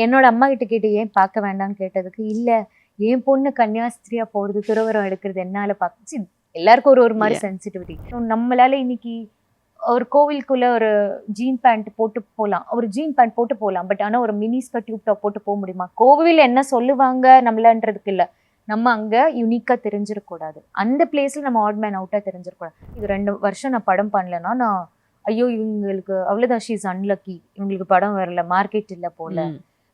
என்னோட அம்மா கிட்ட கேட்டு ஏன் பார்க்க வேண்டாம்னு கேட்டதுக்கு இல்ல என் பொண்ணு கன்னியாஸ்திரியா போறது துறவரம் எடுக்கிறது என்னால see, எல்லாருக்கும் ஒரு ஒரு மாதிரி சென்சிட்டிவிட்டி நம்மளால இன்னைக்கு ஒரு கோவிலுக்குள்ள ஒரு ஜீன் பேண்ட் போட்டு போகலாம் ஒரு ஜீன் பேண்ட் போட்டு போகலாம் பட் ஆனா ஒரு மினி ஸ்கர்ட் டியூப் டாப் போட்டு போக முடியுமா? கோவில் என்ன சொல்லுவாங்க நம்மளன்றதுக்கு இல்ல. நம்ம அங்க யூனிக்கா தெரிஞ்சிடக்கூடாது அந்த பிளேஸ்ல நம்ம ஆட் மேன் அவுட்டா தெரிஞ்சிடக்கூடாது இது ரெண்டு வருஷம் நான் படம் பண்ணலன்னா நான் ஐயோ இவங்களுக்கு அவ்வளவுதான் ஷீஸ் அன்லக்கி இவங்களுக்கு படம் வரல மார்க்கெட் இல்ல போல.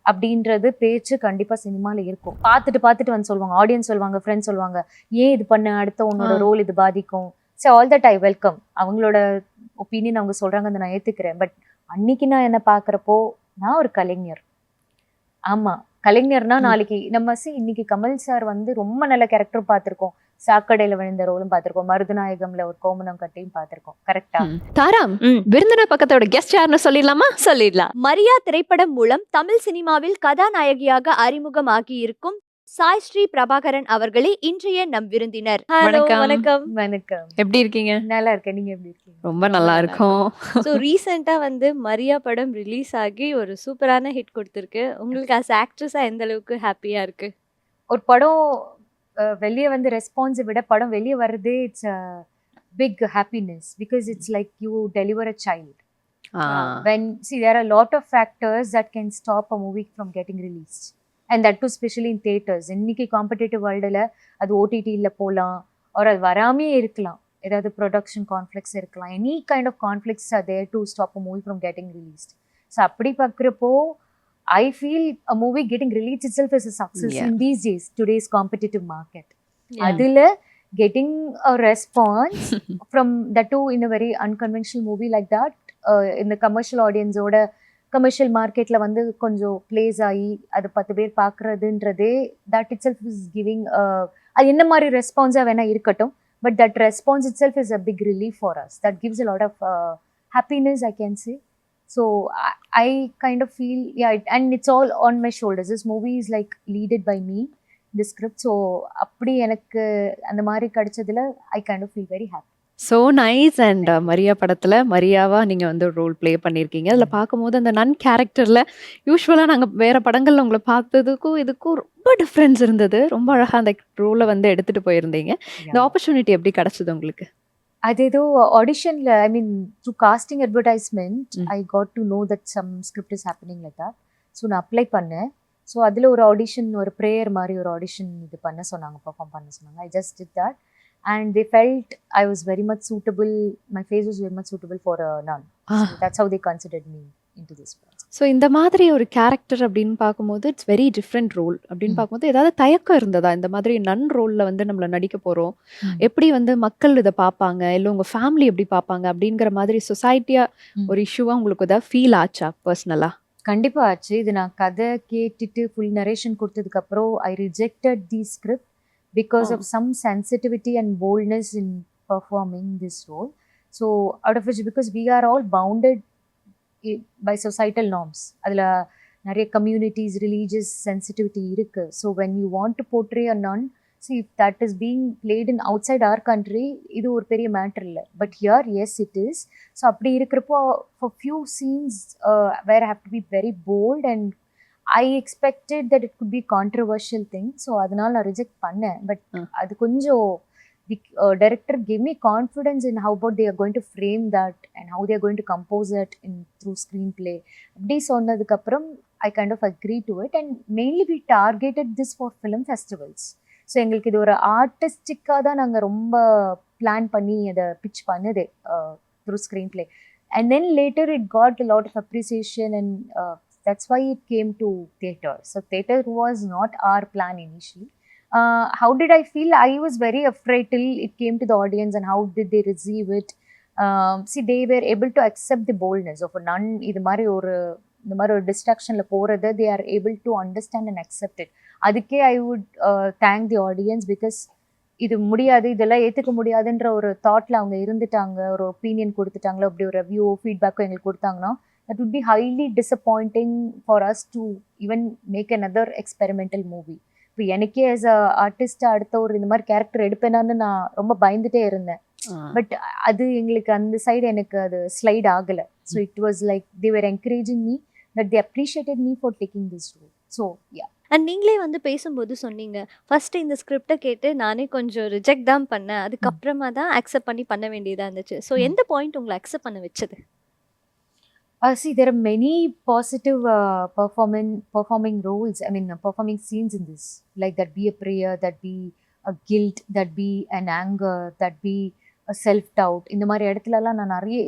அப்படின்றது பேச்சு கண்டிப்பா சினிமால இருக்கும். பார்த்துட்டு பார்த்துட்டு வந்து சொல்லுவாங்க. ஆடியன்ஸ் சொல்லுவாங்க ஃப்ரெண்ட்ஸ் சொல்லுவாங்க. ஏன் இது பண்ண அடுத்த உன்னோட. ரோல் இது பாதிக்கும்? So all that I welcome அவங்களோட ஒப்பீனியன் அவங்க சொல்றாங்க நான் ஏத்துக்கிறேன். பட் அன்னைக்கு நான் என்ன பாக்குறப்போ நான் ஒரு கலைஞர். ஆமா. கலைஞர்னா. நாளைக்கு நம்ம சி இன்னைக்கு கமல் சார் வந்து ரொம்ப நல்ல கேரக்டர் பார்த்திருக்கோம். சாக்கடையில விழுந்த ரோலும் பார்த்திருக்கோம். மருதநாயகம்ல ஒரு கோமனம் கட்டியும் பார்த்திருக்கோம். கரெக்டா. தாராம் ம். விருந்தினர் பக்கத்தோட கெஸ்ட் யாருன்னு சொல்லிடலாமா? சொல்லிடலாம். மரியா திரைப்படம் மூலம் தமிழ் சினிமாவில் கதாநாயகியாக அறிமுகமாகி இருக்கும் சாய் ஸ்ரீ பிரபாகரன் அவர்களே இன்றைய நம் விருந்தினர். வணக்கம். வணக்கம். எப்படி இருக்கீங்க? நல்லா இருக்கேன். நீங்க எப்படி இருக்கீங்க? ரொம்ப நல்லா இருக்கும். ஸோ ரீசெண்டாக வந்து மரியா படம் ரிலீஸ் ஆகி ஒரு சூப்பரான ஹிட் கொடுத்துருக்கு. உங்களுக்கு அஸ் ஆக்ட்ரஸாக எந்த அளவுக்கு ஹாப்பியா இருக்கு? ஒரு படம் வெளியே வந்து ரெஸ்பான்ஸை விட படம் வெளியே வர்றதே it's big happiness because it's like you deliver a child ah. when see there are a lot of factors that can stop a movie from getting released. And that too especially in theaters. இன்னைக்கு competitive வேர்ல்டில் அது ஓடிடியில் போகலாம் ஒரு அது வராமே இருக்கலாம். ஏதாவது ப்ரொடக்ஷன் கான்ஃப்ளிக்ஸ் இருக்கலாம். Any kind of conflicts are there to stop a movie from getting released so அப்படி பார்க்குறப்போ I feel a movie getting release itself is a success Yeah. In these days today's competitive market Yeah. அதுல getting a response from the two in a very unconventional movie like that uh, in the commercial audience ஓட commercial மார்க்கெட்ல வந்து கொஞ்சம் place ஆகி அது பத்து பேர் பார்க்கறதுன்றதே that itself is giving அது என்ன மாதிரி ரெஸ்பான்ஸாக வேணா இருக்கட்டும் but that response itself is a big relief for us that gives a lot of happiness I can say so I kind of feel and it's all on my shoulders this movie is like leaded by me இந்த script so அப்படி எனக்கு அந்த மாதிரி கிடைச்சதுல I kind of feel very happy so nice and Maria படத்துல மரியாவா நீங்க வந்து role play பண்ணிருக்கீங்க அதுல பார்க்கும்போது அந்த நன் கேரக்டர்ல யூஸ்வலா நாங்க வேற படங்கள்ல உங்களை பார்த்ததுக்கும் இதுக்கும் ரொம்ப டிஃப்ரென்ஸ் இருந்தது. ரொம்ப அழகா அந்த ரோலை வந்து எடுத்துட்டு போயிருந்தீங்க. இந்த ஆப்பர்ச்சுனிட்டி எப்படி கிடைச்சது உங்களுக்கு? அது ஏதோ ஆடிஷன்ல I mean through casting advertisement. I got to know that some script is happening like that so நான் அப்ளை பண்ணேன். ஸோ அதில் ஒரு ஆடிஷன் ஒரு ப்ரேயர் மாதிரி ஒரு ஆடிஷன் இது பண்ண சொன்னாங்க பெர்ஃபார்ம் பண்ண சொன்னாங்க. I just did that and they felt I was very much suitable my face was very much suitable for நான் that's how they considered me in to this so இந்த மாதிரி ஒரு கேரக்டர் அப்படின்னு பார்க்கும்போது இட்ஸ் வெரி டிஃப்ரெண்ட் ரோல் அப்படின்னு. பார்க்கும்போது ஏதாவது தயக்கம் இருந்ததா இந்த மாதிரி நன் ரோல்ல வந்து நம்மள நடிக்க போறோம் ம். எப்படி வந்து மக்கள் இதை பார்ப்பாங்க இல்லை உங்க ஃபேமிலி எப்படி பார்ப்பாங்க அப்படிங்கிற மாதிரி சொசைட்டியா ம். ஒரு இஷ்யூவா உங்களுக்கு ஏதாவது ஃபீல் ஆச்சா பர்சனலா கண்டிப்பா ஆச்சு இது நான் கதை கேட்டுட்டு ஃபுல் நரேஷன் கொடுத்ததுக்கு அப்புறம் I rejected the script because. Of some sensitivity and boldness in performing this role so out of which because we are all bounded by societal norms அதில் நிறைய கம்யூனிட்டிஸ் ரிலீஜியஸ் சென்சிட்டிவிட்டி இருக்கு. So when you want to portray a nun see if that is being played in outside our country இது ஒரு பெரிய matter இல்லை. But here as it is so அப்படி இருக்கிறப்போ for few scenes where have to be very bold and I expected that it could be controversial thing so அதனால நான் reject பண்ணேன். But. அது கொஞ்சம் the director me confidence confidence in how they they're going to frame that and how they are to compose compose in through screen screenplay. அப்படி சொன்னதுக்கப்புறம் I kind of agree to it and mainly we targeted this for film festivals so எங்களுக்கு இது ஒரு ஆர்டிஸ்டிக்காக தான் நாங்கள் ரொம்ப plan பண்ணி அதை பிச் பண்ணுது through screenplay and then later it got lot of appreciation and that's why it came to theatre so theatre was not our plan initially uh, how did i feel? I was very afraid till it came to the audience and how did they receive it? Um, see they were able to accept the boldness of a nun. இது மாதிரி ஒரு இந்த மாதிரி ஒரு டிஸ்ட்ராக்ஷனில் போகிறது they are able to understand and accept it அதுக்கே I would thank the audience because இது முடியாது இதெல்லாம் ஏற்றுக்க முடியாதுன்ற ஒரு தாட்டில் அவங்க இருந்துட்டாங்க. ஒரு ஒப்பீனியன் கொடுத்துட்டாங்களோ அப்படி ஒரு ரிவ்யூ ஃபீட்பேக்கோ எங்களுக்கு கொடுத்தாங்கன்னா that would be highly disappointing for us to even make another experimental movie இப்போ எனக்கே ஆஸ் அ ஆர்டிஸ்ட் அடுத்த ஒரு இந்த மாதிரி கேரக்டர் எடுப்பேனான்னு நான் ரொம்ப பயந்துட்டே இருந்தேன். பட் அது எங்களுக்கு அந்த சைடு எனக்கு அது ஸ்லைட் ஆகலை. So it was like they were encouraging me that they appreciated me for taking this role. So yeah. And நீங்களே வந்து பேசும்போது சொன்னீங்க ஃபர்ஸ்ட் இந்த ஸ்கிரிப்டை கேட்டு நானே கொஞ்சம் ரிஜெக்ட் தான் பண்ணேன். அதுக்கப்புறமா தான் அக்செப்ட் பண்ணி பண்ண வேண்டியதாக இருந்துச்சு. ஸோ ம். எந்த பாயிண்ட் உங்களை அக்செப்ட் பண்ண வச்சது? Uh, see, there are many positive uh, performing performing roles. I mean, uh, performing scenes in this, like that be a prayer, that be a guilt, that be an anger, that be a self doubt. இந்த மாதிரி இடத்துலலாம் நான் நிறைய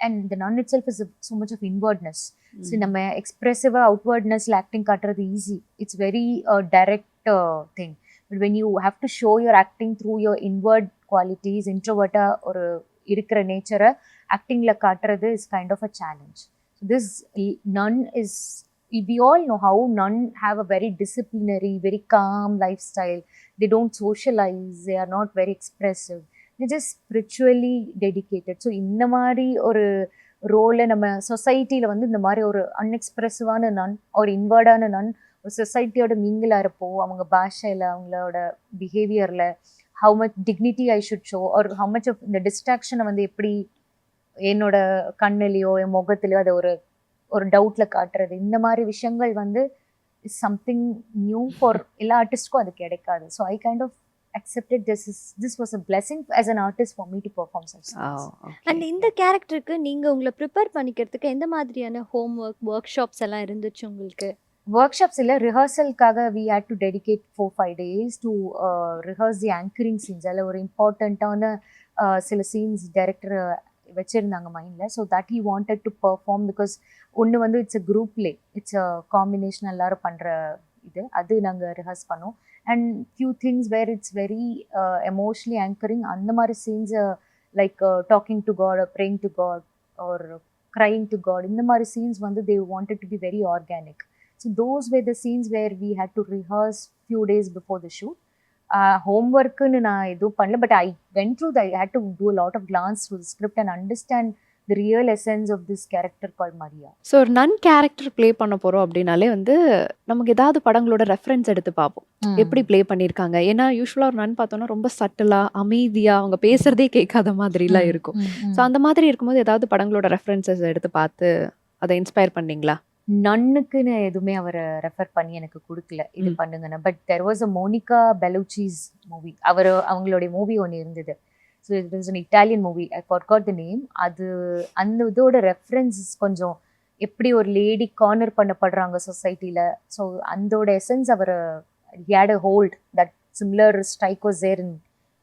and the nun itself is a, so much of inwardness. So நம்ம எக்ஸ்பிரசிவாக அவுட்வர்ட்னஸ்ல acting காட்டுறது easy it's very direct thing but when you have to show your acting through your inward qualities இன்ட்ரோவர்ட்டாக ஒரு இருக்கிற நேச்சரை ஆக்டிங்கில் காட்டுறது is kind of a challenge This nun is we all know how nun have a very disciplinary, very calm lifestyle. They don't socialize. They are not very expressive. They're just spiritually dedicated. So இந்த மாதிரி ஒரு ரோலை நம்ம சொசைட்டியில் வந்து இந்த மாதிரி ஒரு அன்எக்ஸ்பிரசிவான நன் ஒரு இன்வர்டான நன் ஒரு சொசைட்டியோட மிங்கிளாக இருப்போ அவங்க பாஷையில் அவங்களோட பிஹேவியரில் how much dignity I should show ஒரு ஹவு மச் ஆஃப் இந்த டிஸ்ட்ராக்ஷனை வந்து எப்படி என்னோட கண்ணுலேயோ என் முகத்துலையோ அதை ஒரு ஒரு டவுட்டில் காட்டுறது. இந்த மாதிரி விஷயங்கள் வந்து இஸ் சம்திங் நியூ ஃபார் எல்லா ஆர்டிஸ்ட்க்கும் அது கிடைக்காது. So I kind of accepted this is this was a blessing as an artist for me to perform such things. And இந்த கேரக்டருக்கு நீங்கள் உங்களை ப்ரிப்பேர் பண்ணிக்கிறதுக்கு எந்த மாதிரியான ஹோம் ஒர்க் ஒர்க் ஷாப்ஸ் எல்லாம் இருந்துச்சு உங்களுக்கு? ஒர்க்ஷாப்ஸ் இல்லை ரிஹர்சல்காக we had to dedicate four five days to rehearse the anchoring scenes அதில் ஒரு இம்பார்ட்டண்ட்டான சில சீன்ஸ் டைரக்டர் வச்சுருந்தாங்க மைண்டில் so that he wanted to perform because ஒன்று வந்து இட்ஸ் அ குரூப்லே இட்ஸ் அ காம்பினேஷன் எல்லாரும் பண்ணுற இது. அது நாங்கள் ரிஹர்ஸ் பண்ணோம். And few things where it's very emotionally anchoring அந்த மாதிரி scenes like talking to God praying to God or crying to God இந்த மாதிரி சீன்ஸ் வந்து they wanted to be very organic so those where the scenes where we had to rehearse few days before the shoot Uh, homework நான் எதுவும் பண்ணல but I went through the I had to do lot of glance through script and understand the real essence of this character call Maria so ஒரு nun character play பண்ண போகிறோம் அப்படின்னாலே வந்து நமக்கு ஏதாவது படங்களோட ரெஃபரன்ஸ் எடுத்து பார்ப்போம். எப்படி ப்ளே பண்ணியிருக்காங்க ஏன்னா யூஸ்வலாக ஒரு நன் பார்த்தோன்னா ரொம்ப சட்டலாக அமைதியாக அவங்க பேசுறதே கேட்காத மாதிரிலாம் இருக்கும். ஸோ அந்த மாதிரி இருக்கும்போது ஏதாவது படங்களோட ரெஃபரன்சஸ் எடுத்து பார்த்து அதை இன்ஸ்பயர் பண்ணீங்களா? நன்னுக்குன்னு எதுவுமே அவரை ரெஃபர் பண்ணி எனக்கு கொடுக்கல. இது. பண்ணுங்கன்னு. But there was a Monica Bellucci's movie அவர் அவங்களுடைய மூவி ஒன்று இருந்தது. So it was an Italian movie I forgot the name அது அந்த இதோட ரெஃபரன்ஸ் கொஞ்சம் எப்படி ஒரு லேடி கார்னர் பண்ணப்படுறாங்க சொசைட்டியில் ஸோ அந்தோட essence our had a hold that similar strike was there in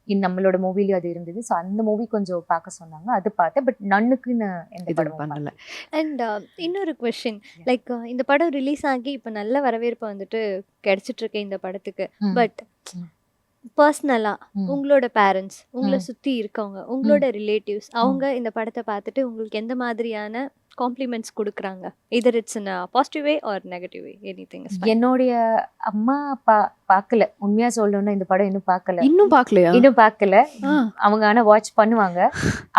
in நம்மளோட மூவிலையும் அது இருந்தது. ஸோ அந்த மூவி கொஞ்சம் பார்க்க சொன்னாங்க. அது பார்த்தேன். பட் நன்னுக்குன்னு எந்த இது படமும் பண்ணல. அண்ட் இன்னொரு கொஷின் லைக் இந்த படம் ரிலீஸ் ஆகி இப்போ நல்ல வரவேற்பு வந்துட்டு கிடைச்சிட்டு இருக்கு இந்த படத்துக்கு. பட். பர்சனலாக. உங்களோட பேரண்ட்ஸ் உங்களை. சுற்றி இருக்கவங்க உங்களோட ரிலேட்டிவ்ஸ் அவங்க இந்த படத்தை பார்த்துட்டு உங்களுக்கு எந்த மாதிரியான காம்ப்ளிமெண்ட்ஸ் கொடுக்குறாங்க. Either it's in positive way or negative way any thing என்னுடைய அம்மா அப்பா பார்க்கல உண்மையா சொல்லணும்னா இந்த படம் இன்னும் பார்க்கல இன்னும் பார்க்கலையா இன்னும் பார்க்கல. அவங்க ஆனா வாட்ச் பண்ணுவாங்க.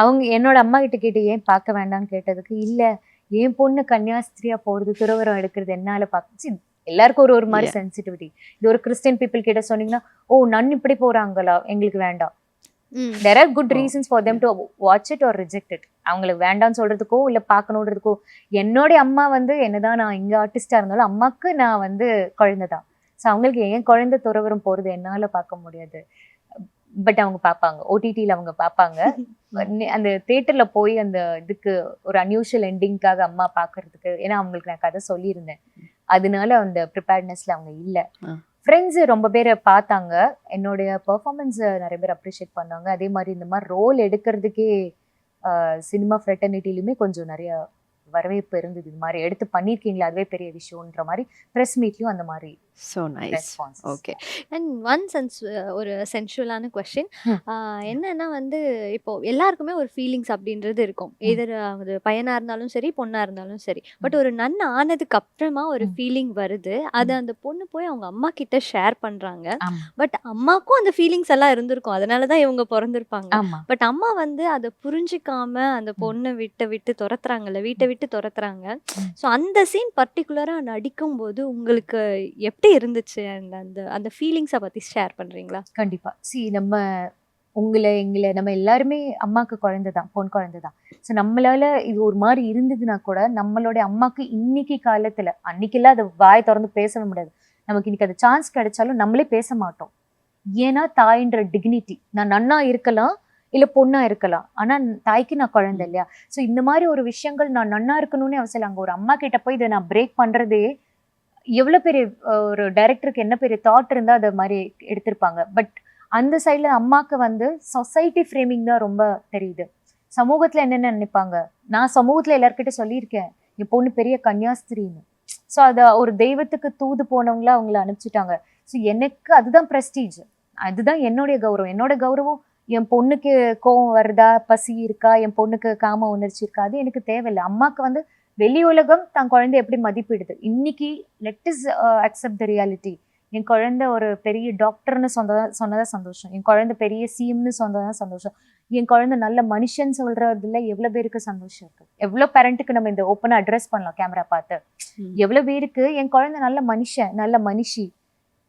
அவங்க என்னோட அம்மா கிட்ட கேட்டு ஏன் பார்க்க வேண்டாம்னு கேட்டதுக்கு இல்ல என் பொண்ணு கன்னியாஸ்திரியா போறது துறவரம் எடுக்கிறது என்னால பார்க்க எல்லாருக்கும் ஒரு ஒரு மாதிரி. சென்சிட்டிவிட்டி இது ஒரு கிறிஸ்டியன் பீப்புள் கிட்ட சொன்னீங்கன்னா ஓ நன் இப்படி போறாங்களா? எங்களுக்கு வேண்டாம். There are good. Reasons for them to watch it or reject it அவங்களுக்கு வேண்டாம்னு சொல்றதுக்கோ இல்ல பார்க்கணுன்றதுக்கோ என்னுடைய அம்மா வந்து என்னதான் நான் இங்க ஆர்டிஸ்டா இருந்தாலும் அம்மாக்கு நான் வந்து குழந்தை தான் ஸோ அவங்களுக்கு ஏன் குழந்தை துறவரம் போறது என்னால பார்க்க முடியாது. பட் அவங்க பார்ப்பாங்க. ஓடிடியில் அவங்க பார்ப்பாங்க. அந்த தேட்டர்ல போய் அந்த இதுக்கு ஒரு அன்யூஷுவல் எண்டிங்காக அம்மா பார்க்கறதுக்கு ஏன்னா அவங்களுக்கு நான் கதை சொல்லியிருந்தேன். அதனால அந்த ப்ரிப்பேர்ட்னஸ்ல அவங்க இல்லை. ஃப்ரெண்ட்ஸ் ரொம்ப பேரை பார்த்தாங்க. என்னுடைய பெர்ஃபார்மன்ஸ் நிறைய பேர் அப்ரிஷியேட் பண்ணாங்க. அதே மாதிரி இந்த மாதிரி ரோல் எடுக்கிறதுக்கே சினிமா ஃப்ரெட்டர்னிட்டிலுமே கொஞ்சம் நிறைய வரவேற்பு இருந்தது. இது மாதிரி எடுத்து பண்ணியிருக்கீங்களா அதுவே பெரிய விஷயம்ன்ற மாதிரி ப்ரெஸ் மீட்லேயும் அந்த மாதிரி so nice okay and one sense ஒரு சென்சுவலான கொஸ்டின் ம். என்னன்னா வந்து இப்போ எல்லாருக்குமே ஒரு ஃபீலிங்ஸ் அப்படின்றது இருக்கும். எதிர் அது பையனா இருந்தாலும் சரி பொண்ணா இருந்தாலும் சரி. பட் ஒரு நன் ஆனதுக்கு அப்புறமா ஒரு. ஃபீலிங் வருது. அது அந்த பொண்ணு போய் அவங்க அம்மா கிட்ட ஷேர் பண்றாங்க. ஆமா. பட் அம்மாக்கும் அந்த ஃபீலிங்ஸ் எல்லாம் இருந்திருக்கும். அதனால தான் இவங்க பிறந்திருப்பாங்க. பட் அம்மா வந்து அதை புரிஞ்சுக்காம அந்த பொண்ணை விட்டு விட்டு துரத்துறாங்கல்ல வீட்டை விட்டு துரத்துறாங்க. ஸோ அந்த சீன் பர்டிகுலரா நடிக்கும் போது உங்களுக்கு எப்படி இருந்துச்சு. அந்த அந்த அந்த ஃபீலிங்ஸை பத்தி ஷேர் பண்றீங்களா? கண்டிப்பா. சி நம்ம உங்களை எங்களை நம்ம எல்லாருமே அம்மாக்கு குழந்தை தான் பொன் குழந்தை தான். ஸோ நம்மளால இது ஒரு மாதிரி இருந்ததுன்னா கூட நம்மளுடைய அம்மாக்கு இன்னைக்கு காலத்துல அன்னைக்கெல்லாம் அதை வாய் திறந்து பேசவே முடியாது. நமக்கு இன்னைக்கு அது சான்ஸ் கிடைச்சாலும் நம்மளே பேச மாட்டோம். ஏன்னா தாயின்ற டிக்னிட்டி நான் நன்னா இருக்கலாம் இல்ல பொண்ணா இருக்கலாம். ஆனா தாய்க்கு நான் குழந்தை இல்லையா? ஸோ இந்த மாதிரி ஒரு விஷயங்கள் நான் நன்னா இருக்கணும்னே அவசியம். அங்க ஒரு அம்மா கிட்ட போய் இதை நான் பிரேக் பண்றதே எவ்வளோ பெரிய ஒரு டைரக்டருக்கு என்ன பெரிய தாட் இருந்தால் அதை மாதிரி எடுத்திருப்பாங்க. பட் அந்த சைடில் அம்மாக்கு வந்து சொசைட்டி ஃப்ரேமிங் தான் ரொம்ப தெரியுது. சமூகத்தில் என்னென்ன நினைப்பாங்க? நான் சமூகத்தில் எல்லாருக்கிட்ட சொல்லியிருக்கேன். என் பொண்ணு பெரிய கன்னியாஸ்திரின்னு. ஸோ அதை ஒரு தெய்வத்துக்கு தூது போனவங்கள அவங்கள அனுப்பிச்சிட்டாங்க. ஸோ எனக்கு அதுதான் ப்ரெஸ்டீஜ் அதுதான் என்னுடைய கௌரவம். என்னோட கௌரவம் என் பொண்ணுக்கு கோவம் வருதா? பசி இருக்கா? என் பொண்ணுக்கு காம உணர்ச்சி இருக்கா? அது எனக்கு தேவையில்லை. அம்மாவுக்கு வந்து வெளி உலகம் தன் குழந்தை எப்படி மதிப்பிடுது? இன்னைக்கு let us accept the reality என் குழந்தை ஒரு பெரிய டாக்டர்னு சொன்னதா சொன்னதா சந்தோஷம். என் குழந்தை பெரிய சிஎம்னு சொன்னதா சந்தோஷம். என் குழந்தை நல்ல மனுஷன் சொல்றதுல எவ்வளவு பேருக்கு சந்தோஷம் இருக்கு? எவ்வளவு பேரண்ட்டுக்கு நம்ம இந்த ஓப்பனா அட்ரஸ் பண்ணலாம் கேமரா பார்த்து. ம். எவ்வளவு பேருக்கு என் குழந்தை நல்ல மனுஷன் நல்ல மனுஷி.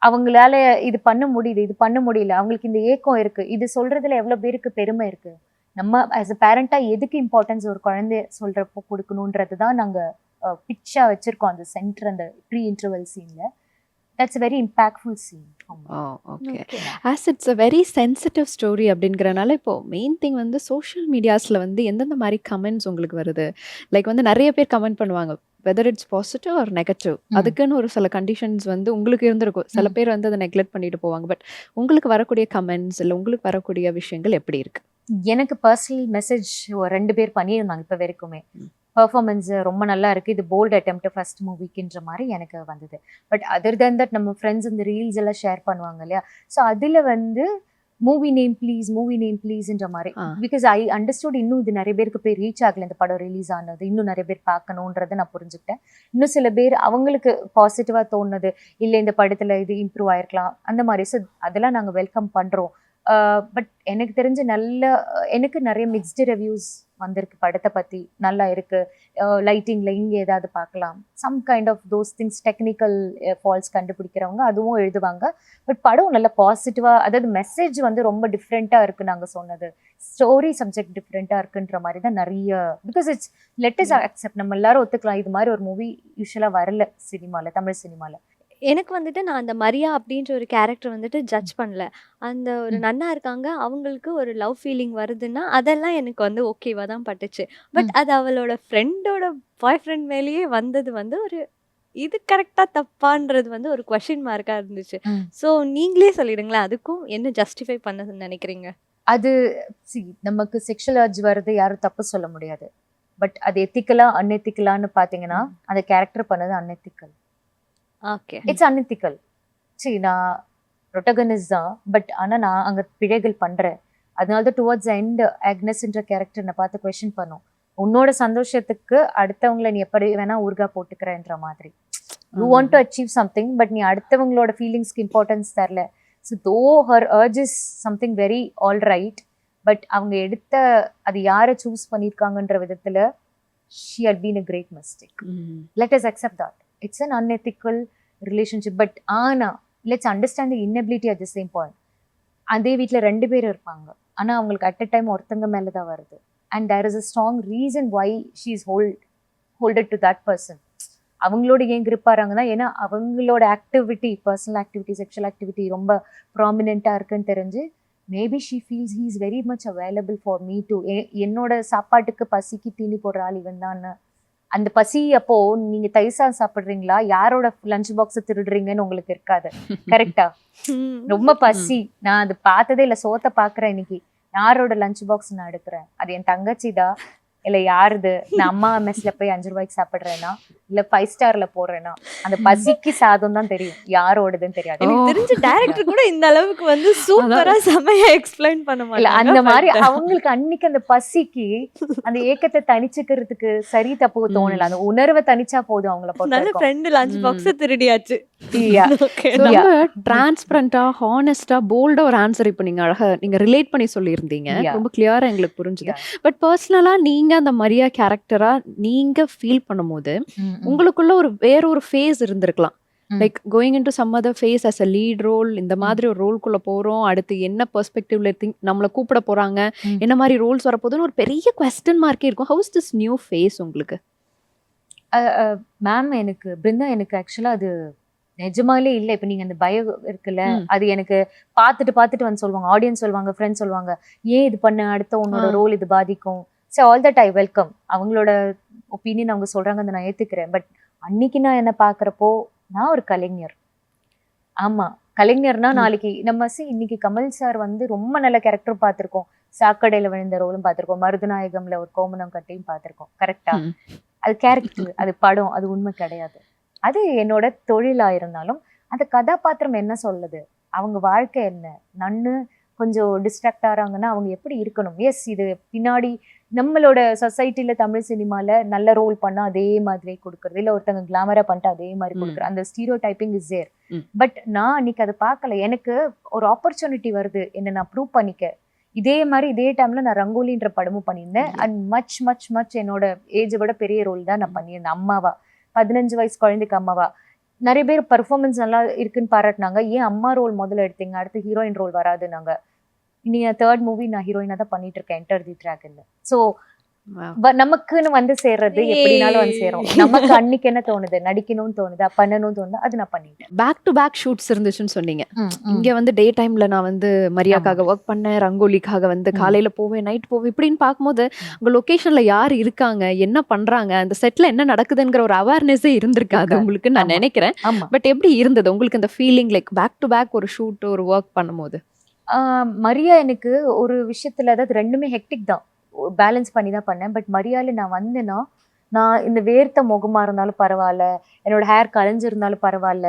அவங்களால இது பண்ண முடியுது இது பண்ண முடியல. அவங்களுக்கு இந்த ஏக்கம் இருக்கு. இது சொல்றதுல எவ்வளவு பேருக்கு பெருமை இருக்கு? நம்ம ஆஸ் அ பேரண்டா எதுக்கு இம்பார்ட்டன்ஸ் ஒரு குழந்தை சொல்றப்போ கொடுக்கணுன்றது தான் நாங்க பிச்சா வச்சிருக்கோம். அந்த சென்டர் அந்த ப்ரீ இன்டர்வல் சீன்ல that's very impactful scene oh okay as it's a very sensitive story அப்படிங்கிறனால இப்போ மெயின் திங் வந்து சோஷியல் மீடியாஸில் வந்து எந்தெந்த மாதிரி கமெண்ட்ஸ் உங்களுக்கு வருது? லைக் வந்து நிறைய பேர் கமெண்ட் பண்ணுவாங்க. Whether it's positive or negative. அதுக்குன்னு ஒரு சில கண்டிஷன்ஸ் வந்து உங்களுக்கு இருந்திருக்கும். சில. பேர் வந்து அதை நெக்லெக்ட் பண்ணிட்டு போவாங்க. பட் உங்களுக்கு வரக்கூடிய கமெண்ட்ஸ் இல்லை உங்களுக்கு வரக்கூடிய விஷயங்கள் எப்படி இருக்கு? எனக்கு பர்சனல் மெசேஜ் ரெண்டு பேர் பண்ணியிருந்தாங்க இப்போ வரைக்குமே. பர்ஃபார்மன்ஸ் ரொம்ப நல்லா இருக்கு. இது போல்ட் அட்டெம்ப்ட் ஃபர்ஸ்ட் மூவிக்குன்ற மாதிரி எனக்கு வந்தது. பட் அதர் தென் தட் நம்ம ஃப்ரெண்ட்ஸ் இந்த ரீல்ஸ் எல்லாம் ஷேர் பண்ணுவாங்க இல்லையா? ஸோ அதில் வந்து movie name please movie name ப்ளீஸ்ன்ற மாதிரி. பிகாஸ் ஐ அண்டர்ஸ்டுட் இன்னும் இது நிறைய பேருக்கு போய் ரீச் ஆகல. இந்த படம் ரிலீஸ் ஆனது. இன்னும் நிறைய பேர் பார்க்கணுன்றதை நான் புரிஞ்சுக்கிட்டேன். இன்னும் சில பேர் அவங்களுக்கு பாசிட்டிவாக தோணுது. இல்லை இந்த படத்தில் இது இம்ப்ரூவ் ஆயிருக்கலாம். அந்த மாதிரி. ஸோ அதெல்லாம் நாங்கள் வெல்கம் பண்ணுறோம் Uh, பட் எனக்கு தெரிஞ்ச நல்ல uh, எனக்கு நிறைய மிக்ஸ்டு ரிவ்யூஸ் வந்திருக்கு படத்தை பற்றி நல்லா இருக்குது uh, லைட்டிங்கில் இங்கே ஏதாவது பார்க்கலாம். Some kind of those things technical faults கண்டுபிடிக்கிறவங்க அதுவும் எழுதுவாங்க. பட் படம் நல்ல பாசிட்டிவாக அதாவது மெசேஜ் வந்து ரொம்ப டிஃப்ரெண்ட்டாக இருக்குது நாங்கள் சொன்னது. ஸ்டோரி சப்ஜெக்ட் டிஃப்ரெண்ட்டாக இருக்குன்ற மாதிரி தான் நிறைய பிகாஸ் இட்ஸ் லெட் அக்செப்ட் நம்ம எல்லாரும் ஒத்துக்கலாம். இது மாதிரி ஒரு மூவி யூஸ்வலாக வரல சினிமாவில் தமிழ் சினிமாவில் எனக்கு வந்துட்டு நான் அந்த மரியா அப்படின்ற ஒரு கேரக்டர் வந்துட்டு ஜட்ஜ் பண்ணல. அந்த ஒரு. நன்னா இருக்காங்க. அவங்களுக்கு ஒரு லவ் ஃபீலிங் வருதுன்னா அதெல்லாம் எனக்கு வந்து ஓகேவா தான் பட்டுச்சு. பட். அது அவளோட ஃப்ரெண்டோட பாய் ஃப்ரெண்ட் மேலேயே வந்தது வந்து ஒரு இது கரெக்டா தப்பான்றது வந்து ஒரு கொஷின் மார்க்கா இருந்துச்சு. ஸோ நீங்களே சொல்லிடுங்களேன். அதுக்கும் என்ன ஜஸ்டிஃபை பண்ண நினைக்கிறீங்க? அது சி நமக்கு செக்ஷுவல் அர்ஜ் வர்றது யாரும் தப்பு சொல்ல முடியாது. பட் அது எத்திக்கலா அன்எத்திக்கலான்னு பார்த்தீங்கன்னா அந்த கேரக்டர் பண்ணது அன்எத்திக்கல் ஓகே இட்ஸ் அன்எத்திக்கல் சரி நான் ப்ரொட்டகனிஸ்ட் தான் பட் ஆனால் நான் அங்கே பிழைகள் பண்ணுறேன் அதனால தான் டுவர்ட்ஸ் எண்ட் ஆக்னஸ்ன்ற கேரக்டர் என்னை பார்த்து கொஷின் பண்ணும். உன்னோட சந்தோஷத்துக்கு அடுத்தவங்களை நீ எப்படி வேணா ஊர்கா போட்டுக்கிறேன்ற மாதிரி. You want to achieve something but நீ அடுத்தவங்களோட ஃபீலிங்ஸ்க்கு இம்பார்ட்டன்ஸ் தரல. So though her urge is something very all right but அவங்க எடுத்த அது யாரை சூஸ் பண்ணியிருக்காங்கன்ற விதத்தில் she had been a great mistake. let us accept that. It's an unethical relationship. But ஆனா let's understand the inability at the same point அதே வீட்டில் ரெண்டு பேர் இருப்பாங்க. ஆனால் அவங்களுக்கு அட் அ டைம் ஒருத்தங்க மேலே தான் வருது. And there is a strong reason why she is hold holded to that person அவங்களோட ஏன் கிரிப்பாறாங்கன்னா ஏன்னா அவங்களோட activity personal activity sexual activity ரொம்ப ப்ராமினெண்ட்டாக இருக்குன்னு தெரிஞ்சு maybe she feels he is very much available for me to என்னோட சாப்பாட்டுக்கு பசிக்கு தீனி போடுற ஆள் இவன் தான். அந்த பசி அப்போ நீங்க தயிர் சாதம் சாப்பிடுறீங்களா? யாரோட லஞ்ச் பாக்ஸ் திருடுறீங்கன்னு உங்களுக்கு இருக்காது. கரெக்டா ரொம்ப பசி. நான் அது பார்த்ததே இல்ல. சோத்தை பாக்குறேன் இன்னைக்கு. யாரோட லஞ்ச் பாக்ஸ் நான் எடுக்கிறேன்? அது என் தங்கச்சிதா? இல்ல யாருது? நான் அம்மா மெஸ்ல போய் அஞ்சு ரூபாய்க்கு சாப்பிடுறேன்னா இல்ல ஃபைவ் ஸ்டார்ல போடுறேன்னா அந்த பசிக்கு சாதம் தான் தெரியும். யாரோடதுன்னு தெரியாது. எனக்கு. தெரிஞ்ச டைரக்டர் கூட இந்த அளவுக்கு வந்து சூப்பரா செமையா எக்ஸ்பிளைன் பண்ண மாட்டாங்க. அந்த மாதிரி அவங்களுக்கு அன்னைக்கு அந்த பசிக்கு அந்த ஏக்கத்தை தனிச்சுக்கிறதுக்கு சரி தப்பு தோணல. அந்த உணர்வை தனிச்சா போதும் அவங்கள நல்ல ஃப்ரெண்ட் லஞ்ச். பாக்ஸ் திருடியாச்சு. டிரான்ஸ்பரண்டா ஹானஸ்டா போல்டா ஒரு ஆன்சர் இப்போ நீங்க அழகா நீங்க ரிலேட் பண்ணி சொல்லியிருந்தீங்க. ரொம்ப கிளியரா எங்களுக்கு புரிஞ்சுது. பட் பர்சனலா நீங்க அந்த மரியா கேரக்டரா நீங்க ஃபீல் பண்ணும்போது ம். உங்களுக்குள்ள ஒரு வேற ஒரு ஃபேஸ் இருந்திருக்கலாம். Like going in to some other face as a lead role இந்த மாதிரி ஒரு ரோல்குள்ள போறோம் அடுத்து என்ன பெர்ஸ்பெக்டிவ்ல திங்க் நம்மளை கூப்பிட போறாங்க ம். என்ன மாதிரி ரோல்ஸ் வரப்போகுதுன்னு ஒரு பெரிய கொஸ்டின் மார்க்கே இருக்கும் ஹவுஸ் திஸ் நியூ ஃபேஸ் உங்களுக்கு மேம் எனக்கு பிருந்தா எனக்கு ஆக்சுவலா அது நிஜமாலே இல்லை. இப்போ நீங்க அந்த பயம் இருக்குல்ல. அது எனக்கு பார்த்துட்டு பார்த்துட்டு வந்து சொல்லுவாங்க. ஆடியன்ஸ் சொல்லுவாங்க ஃப்ரெண்ட்ஸ் சொல்லுவாங்க. ஏன் இது பண்ண? அடுத்த உன்னோட. ரோல் இது பாதிக்கும். So all that I welcome அவங்களோட ஒப்பீனியன் அவங்க சொல்றாங்க அதை நான் ஏத்துக்கிறேன். பட் அன்னைக்கு நான் என்ன பார்க்குறப்போ நான் ஒரு கலைஞர். ஆமா. கலைஞர்னா. நாளைக்கு நம்ம சி இன்னைக்கு கமல் சார் வந்து ரொம்ப நல்ல கேரக்டர் பார்த்திருக்கோம் சாக்கடையில விழுந்த ரோலும் பார்த்திருக்கோம் மருதநாயகம்ல ஒரு கோமனம் கட்டையும் பார்த்திருக்கோம் கரெக்டா. அது கேரக்டர் அது படம் அது உண்மை கிடையாது. அது என்னோட தொழிலா இருந்தாலும் அந்த கதாபாத்திரம் என்ன சொல்லுது? அவங்க வாழ்க்கை என்ன? நன்னு கொஞ்சம் டிஸ்ட்ராக்ட் ஆறாங்கன்னா அவங்க எப்படி இருக்கணும்? எஸ் இது பின்னாடி நம்மளோட சொசைட்டில தமிழ் சினிமால நல்ல ரோல் பண்ணா அதே மாதிரி கொடுக்கறது. இல்ல ஒருத்தங்க கிளாமரா பண்ணிட்டு அதே மாதிரி ம். கொடுக்குறது. அந்த ஸ்டீரியோ டைப்பிங் இஸ் ம். பட் நான் அன்னைக்கு அதை பார்க்கல. எனக்கு ஒரு ஆப்பர்ச்சுனிட்டி வருது. என்ன நான் ப்ரூவ் பண்ணிக்க. இதே மாதிரி இதே டைம்ல நான் ரங்கோலின்ற படமும் பண்ணியிருந்தேன். அண்ட் மச் மச் மச் என்னோட ஏஜை விட பெரிய ரோல் தான் நான் பண்ணியிருந்தேன். அம்மாவா. பதினஞ்சு வயசு குழந்தைக்கு அம்மாவா. நிறைய பேர் பர்ஃபார்மன்ஸ் நல்லா இருக்குன்னு பாராட்டினாங்க. ஏன் அம்மா ரோல் முதல்ல எடுத்தீங்க? அடுத்து ஹீரோயின் ரோல் வராதுனாங்க இனி தேர்ட் மூவி நான் ஹீரோயினாக தான் பண்ணிட்டு இருக்கேன். என்டர் தி ட்ராக்ல ஸோ நமக்குன்னு வந்து சேர்றது எப்படினாலும் வந்து சேரும். நமக்கு அன்னைக்கு என்ன தோணுது? நடிக்கணும்னு தோணுதா? பண்ணணும்னு தோணுதா? அது நான் பண்ணிட்டேன். பேக் டு பேக் ஷூட்ஸ் இருந்துச்சுன்னு சொன்னீங்க. இங்க வந்து டே டைம்ல நான் வந்து மரியாக்காக ஒர்க் பண்ணேன். ரங்கோலிக்காக வந்து. காலையில போவேன் நைட் போவேன். இப்படின்னு பார்க்கும்போது உங்க லொகேஷன்ல யார் இருக்காங்க? என்ன பண்றாங்க? அந்த செட்ல என்ன நடக்குதுங்கிற ஒரு அவேர்னஸே இருந்திருக்காது. உங்களுக்கு நான். நினைக்கிறேன். பட் எப்படி இருந்தது? உங்களுக்கு அந்த feeling like back to back ஒரு ஷூட் ஒரு ஒர்க் பண்ணும்போது? மரியா எனக்கு ஒரு விஷயத்துல அதாவது ரெண்டுமே ஹெக்டிக் தான். பேலன்ஸ் பண்ணி தான் பண்ணேன். பட் மரியாதை நான் வந்தேன்னா நான் இந்த வேர்த்த முகமா இருந்தாலும் பரவாயில்ல. என்னோட ஹேர் கலைஞ்சிருந்தாலும் பரவாயில்ல.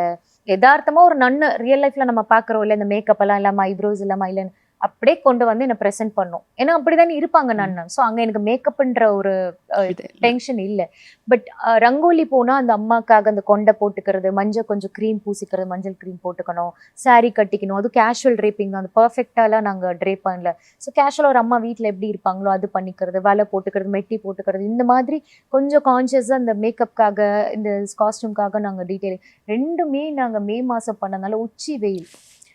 யதார்த்தமா ஒரு நன்னு ரியல் லைஃப்பில் நம்ம பார்க்குறோம் இல்ல இந்த மேக்கப் எல்லாம் இல்லாம ஐப்ரோஸ் இல்லாம இல்லை அப்படியே கொண்டு வந்து என்ன ப்ரெசென்ட் பண்ணும். ஏன்னா அப்படிதானே இருப்பாங்க நான் ஸோ அங்க எனக்கு மேக்கப்ன்ற ஒரு டென்ஷன் இல்லை. பட் ரங்கோலி போனா அந்த அம்மாக்காக அந்த கொண்டை போட்டுக்கிறது மஞ்சள் கொஞ்சம் க்ரீம் பூசிக்கிறது மஞ்சள் க்ரீம் போட்டுக்கணும். Saree கட்டிக்கணும். அது கேஷுவல் ட்ரேப்பிங் தான். அந்த பர்ஃபெக்டாலாம் நாங்க ட்ரேப் பண்ணல. ஸோ கேஷுவல் ஒரு அம்மா வீட்ல எப்படி இருப்பாங்களோ அது பண்ணிக்கிறது. வலை போட்டுக்கிறது மெட்டி போட்டுக்கிறது. இந்த மாதிரி கொஞ்சம் கான்ஷியஸாக அந்த மேக்கப்காக இந்த காஸ்டியூம்காக நாங்க டீட்டெயில் ரெண்டுமே நாங்க மே மாசம் பண்ணனால உச்சி வெயில்.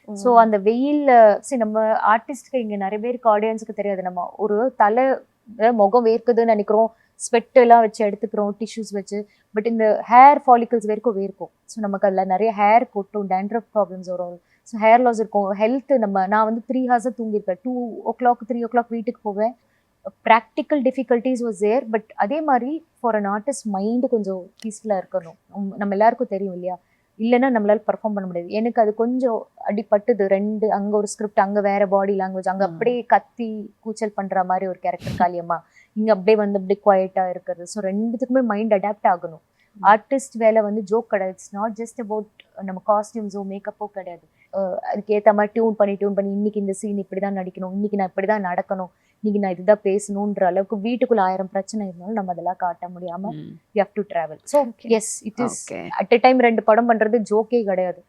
ஸோ அந்த வெயில்ல சரி நம்ம ஆர்டிஸ்ட்க்கு இங்க நிறைய பேருக்கு ஆடியன்ஸுக்கு தெரியாது. நம்ம ஒரு தலை முகம் வேர்க்குதுன்னு நினைக்கிறோம். ஸ்வெட் எல்லாம் வச்சு எடுத்துக்கிறோம் டிஷ்யூஸ் வச்சு. பட் இந்த ஹேர் ஃபாலிக்கல்ஸ் வரைக்கும் வேர்க்கும். ஸோ நமக்கு அதில் நிறைய ஹேர் கொட்டும் டேண்ட்ரஃப் ப்ராப்ளம்ஸ் வரும். ஸோ ஹேர் லாஸ் இருக்கும். ஹெல்த் நம்ம நான் வந்து த்ரீ ஹவர்ஸாக தூங்கியிருப்பேன். Two o'clock three o'clock வீட்டுக்கு போவேன். Practical difficulties was air but அதே மாதிரி ஃபார் அன் ஆர்டிஸ்ட் மைண்டு கொஞ்சம் பீஸ்ஃபுல்லாக இருக்கணும். நம்ம எல்லாருக்கும் தெரியும் இல்லையா? இல்லைன்னா நம்மளால பர்ஃபார்ம் பண்ண முடியாது. எனக்கு அது கொஞ்சம் அடிபட்டுது. ரெண்டு அங்க ஒரு ஸ்கிரிப்ட் அங்க வேற பாடி லாங்குவேஜ் அங்க. அப்படியே கத்தி கூச்சல் பண்ற மாதிரி ஒரு கேரக்டர் காளியம்மா. இங்க அப்படியே வந்து அப்படியே குவாய்ட்டா இருக்கிறது. ஸோ ரெண்டுத்துக்குமே மைண்ட் அடாப்ட் ஆகணும். ஆர்டிஸ்ட் வேலை வந்து ஜோக் கிடையாது. இட்ஸ் நாட் ஜஸ்ட் அபவுட் நம்ம காஸ்டியூம்ஸோ மேக்கப்போ கிடையாது. அஹ் அதுக்கு ஏத்த மாதிரி டியூன் பண்ணி டியூன் பண்ணி இன்னைக்கு இந்த சீன் இப்படிதான் நடிக்கணும். இன்னைக்கு நான் இப்படிதான் நடக்கணும். இன்னைக்கு நான் இதுதான் பேசணுன்ற அளவுக்கு வீட்டுக்குள்ள ஆயிரம் பிரச்சனை இருந்தாலும் நம்ம அதெல்லாம் காட்ட முடியாம you have to travel so. Yes it is at a time ரெண்டு படம் பண்றது ஜோக்கே கிடையாது.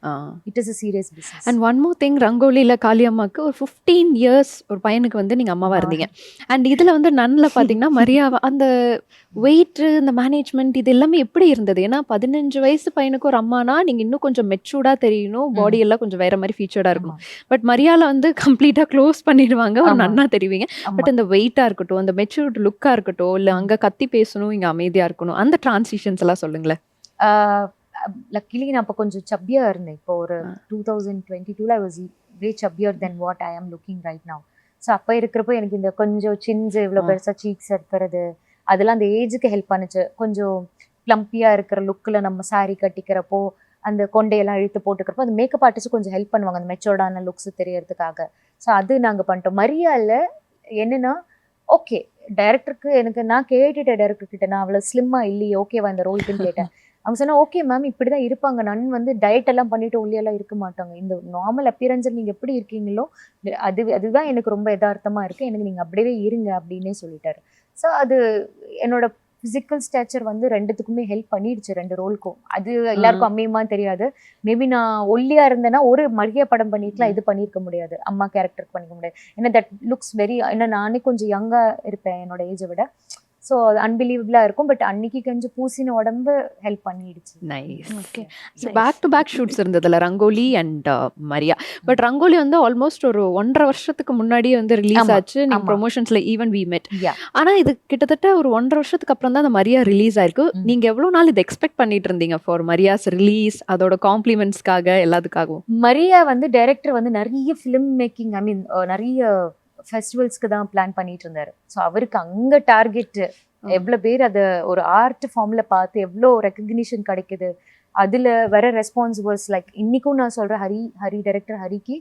It is a serious business and one more thing ரங்கோலியில் காளியம்மாக்கு ஒரு ஃபிஃப்டீன் இயர்ஸ் ஒரு பையனுக்கு வந்து நீங்கள் அம்மாவா இருந்தீங்க. அண்ட் இதில் வந்து நன்னில் பார்த்தீங்கன்னா மரியாதை அந்த வெயிட்டு இந்த மேனேஜ்மெண்ட் இது எல்லாமே எப்படி இருந்தது? ஏன்னா பதினஞ்சு வயசு பையனுக்கு ஒரு அம்மானா நீங்கள் இன்னும் கொஞ்சம் மெச்சூர்டாக தெரியணும். பாடி எல்லாம் கொஞ்சம் வேற மாதிரி ஃபீச்சர்டாக இருக்கணும். பட் மரியாதை வந்து கம்ப்ளீட்டாக க்ளோஸ் பண்ணிடுவாங்க. ஒரு. நன்னா தெரிவிங்க. பட் இந்த வெயிட்டாக இருக்கட்டும் அந்த மெச்சூர்ட் லுக்காக இருக்கட்டும் இல்லை அங்கே கத்தி பேசணும் இங்கே அமைதியாக இருக்கணும் அந்த டிரான்சிஷன்ஸ் எல்லாம் சொல்லுங்களேன். லக்கிலி நான் இப்போ கொஞ்சம் சப்பியா இருந்தேன். இப்போ ஒரு. டூ தௌசண்ட் டுவெண்ட்டி டூல was way chubbier then what I am looking right now so அப்போ இருக்கிறப்போ எனக்கு இந்த கொஞ்சம் சின்ஸ் இவ்வளோ ஆ. பெருசா சீக்ஸ் இருக்கிறது அதெல்லாம் அந்த ஏஜுக்கு ஹெல்ப் பண்ணுச்சு. கொஞ்சம் ப்ளம்பியா இருக்கிற லுக்கில் நம்ம saree கட்டிக்கிறப்போ அந்த கொண்டையெல்லாம் இழுத்து போட்டுக்கிறப்போ அந்த மேக்கப் ஆர்டிஸ்ட் கொஞ்சம் ஹெல்ப் பண்ணுவாங்க அந்த மெச்சோர்டான லுக்ஸ் தெரியறதுக்காக. ஸோ அது நாங்கள் பண்ணிட்டோம். மரியால என்னென்னா ஓகே டைரக்டருக்கு எனக்கு நான் கேட்டுட்டேன் டைரக்டர் கிட்ட நான் அவ்வளோ ஸ்லிம்மா இல்லையே ஓகேவா இந்த ரோலுக்குன்னு கேட்டேன். அவங்க சொன்னால் ஓகே மேம் இப்படி தான் இருப்பாங்க. நன் வந்து டயட் எல்லாம் பண்ணிட்டு ஒல்லியெல்லாம் இருக்க மாட்டாங்க. இந்த நார்மல் அப்பியரன்ஸில் நீங்கள் எப்படி இருக்கீங்களோ அது அதுதான் எனக்கு ரொம்ப யதார்த்தமாக இருக்குது எனக்கு நீங்கள் அப்படியே இருங்க அப்படின்னே சொல்லிட்டாரு. ஸோ அது என்னோட பிசிக்கல் ஸ்டேச்சர் வந்து ரெண்டுத்துக்குமே ஹெல்ப் பண்ணிடுச்சு ரெண்டு ரோலுக்கும். அது எல்லாருக்கும் அமையுமா தெரியாது. மேபி நான் ஒல்லியா இருந்தேன்னா ஒரு மளிகை படம் பண்ணிருக்கலாம் இது பண்ணியிருக்க முடியாது. அம்மா கேரக்டருக்கு பண்ணிக்க முடியாது. ஏன்னா தட் லுக்ஸ் வெரி ஏன்னா நானே கொஞ்சம் யங்கா இருப்பேன் என்னோட ஏஜை விட. ஸோ அன்பிலீவபிளாக இருக்கும். பட் அன்னைக்கு கொஞ்சம் பூசின உடம்பு ஹெல்ப் பண்ணிடுச்சு. Nice okay so back to back shoots இருந்ததுல Rangoli and Maria. But Rangoli வந்து ஆல்மோஸ்ட் ஒரு ஒன்றரை வருஷத்துக்கு முன்னாடியே வந்து ரிலீஸ் ஆச்சு. நீங்க ஆமா. ப்ரொமோஷன்ஸ்ல ஈவன் வி மெட் Yeah. ஆனா இது கிட்டத்தட்ட ஒரு ஒன்றரை வருஷத்துக்கு அப்புறம் தான் அந்த மரியா ரிலீஸ் ஆயிருக்கு. ம். நீங்க எவ்வளவு நாள் இது எக்ஸ்பெக்ட் பண்ணிட்டு இருந்தீங்க ஃபார் மரியாஸ் ரிலீஸ் அதோட காம்ப்ளிமெண்ட்ஸ்க்காக எல்லாத்துக்காகவும்? மரியா வந்து டைரக்டர் வந்து நிறைய ஃபிலிம் மேக்கிங் ஐ மீன் நிறைய ஃபெஸ்டிவல்ஸ்க்கு தான் பிளான் பண்ணிட்டு இருந்தாரு. ஸோ அவருக்கு அங்கே டார்கெட் எவ்வளோ பேர் அதை ஒரு ஆர்ட் ஃபார்ம்ல பார்த்து எவ்வளோ ரெக்கக்னிஷன் கிடைக்குது? அதில் வர ரெஸ்பான்சிபிள்ஸ் லைக் இன்னைக்கும் நான் சொல்றேன் ஹரி ஹரி டைரக்டர் ஹரிக்கு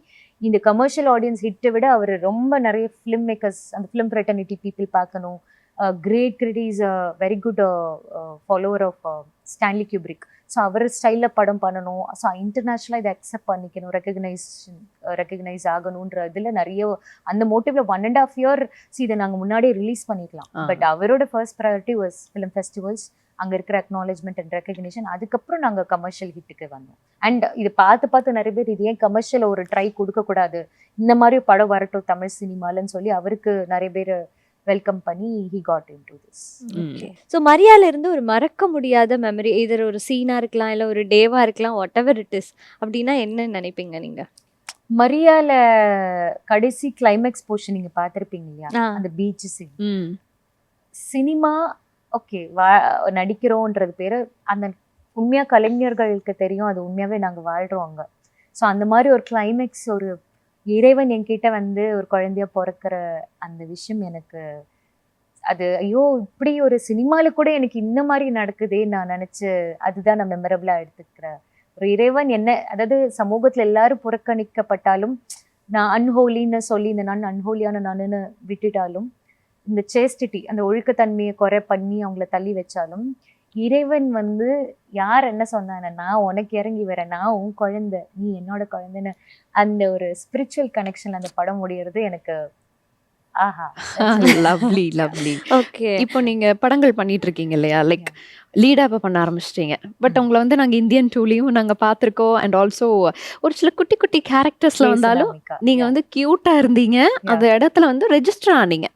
இந்த கமர்ஷியல் ஆடியன்ஸ் ஹிட்டை விட அவர் ரொம்ப நிறைய ஃபிலிம் மேக்கர்ஸ் அந்த ஃபிலிம் ஃப்ரெட்டர்னிட்டி பீப்புள் பார்க்கணும். Great grid is a very good follower of Stanley Kubrick so அவர் ஸ்டைலில் படம் பண்ணணும். ஸோ இன்டர்நேஷ்னலாக இதை அக்செப்ட் பண்ணிக்கணும். ரெக்கக்னைசேஷன் ரெக்கக்னைஸ் ஆகணுன்ற இதில் நிறைய அந்த மோட்டிவ்ல ஒன் அண்ட் ஆஃப் இயர் சி இதை நாங்கள் முன்னாடியே ரிலீஸ் பண்ணிக்கலாம். பட் அவரோட first priority was film festivals அங்கே இருக்கிற அக்னாலேஜ்மெண்ட் அண்ட் ரெக்கக்னிஷன் அதுக்கப்புறம் நாங்கள் கமர்ஷியல் ஹிட்டுக்கு வந்தோம். அண்ட் இது பார்த்து பார்த்து நிறைய பேர் இது ஏன் கமர்ஷியல் ஒரு ட்ரை கொடுக்கக்கூடாது? இந்த மாதிரி படம் வரட்டும் தமிழ் சினிமாலன்னு சொல்லி அவருக்கு நிறைய பேர் வெல்கம் பண்ணி he got into this okay so மரியால இருந்து ஒரு மறக்க முடியாத மெமரி இதர் ஒரு சீனா இருக்கலாம் இல்லை ஒரு டேவா இருக்கலாம் வாட் எவர் இட் இஸ் அப்படின்னா என்ன நினைப்பீங்க நீங்க? மரியால கடைசி கிளைமேக்ஸ் போர்ஷன் நீங்க பார்த்திருப்பீங்க இல்லையா. அந்த பீச் சீன் சினிமா ஓகே வா நடிக்கிறோன்றது பேரு அந்த உண்மையா கலைஞர்களுக்கு தெரியும் அது உண்மையாவே நாங்க வாழ்றோம் அங்க. ஸோ அந்த மாதிரி ஒரு கிளைமேக்ஸ் ஒரு இறைவன் என்கிட்ட வந்து ஒரு குழந்தைய பிறக்கிற அந்த விஷயம் எனக்கு அது ஐயோ இப்படி ஒரு சினிமாவில் கூட எனக்கு இந்த மாதிரி நடக்குதே நான் நினச்சி அதுதான் நான் மெமரபிளாக எடுத்துக்கிறேன். ஒரு இறைவன் என்ன அதாவது சமூகத்தில் எல்லாரும் புறக்கணிக்கப்பட்டாலும் நான் அன்ஹோலின்னு சொல்லி இந்த நான் அன்ஹோலியான நானுன்னு விட்டுட்டாலும் இந்த சேஸ்டிட்டி அந்த ஒழுக்கத்தன்மையை குறை பண்ணி அவங்கள தள்ளி வச்சாலும் இறைவன் வந்து யார் என்ன சொன்னான நான் உனக்கு இறங்கி வரேன். நான் உன் குழந்தை. நீ என்னோட குழந்தைன்னு அந்த ஒரு ஸ்பிரிச்சுவல் கனெக்ஷன் அந்த படம் முடியறது எனக்கு லவ்லி லவ்லி ஓகே இப்போ நீங்க படங்கள் பண்ணிட்டு இருக்கீங்க இல்லையா லைக் லீடா இப்போ பண்ண ஆரம்பிச்சிட்டீங்க. பட் உங்களை வந்து நாங்க இந்தியன் டூலையும் நாங்க பார்த்திருக்கோம். அண்ட் ஆல்சோ ஒரு சில குட்டி குட்டி கேரக்டர்ஸ்ல வந்தாலும் நீங்க வந்து கியூட்டா இருந்தீங்க. அந்த இடத்துல வந்து ரெஜிஸ்டர் ஆனீங்க.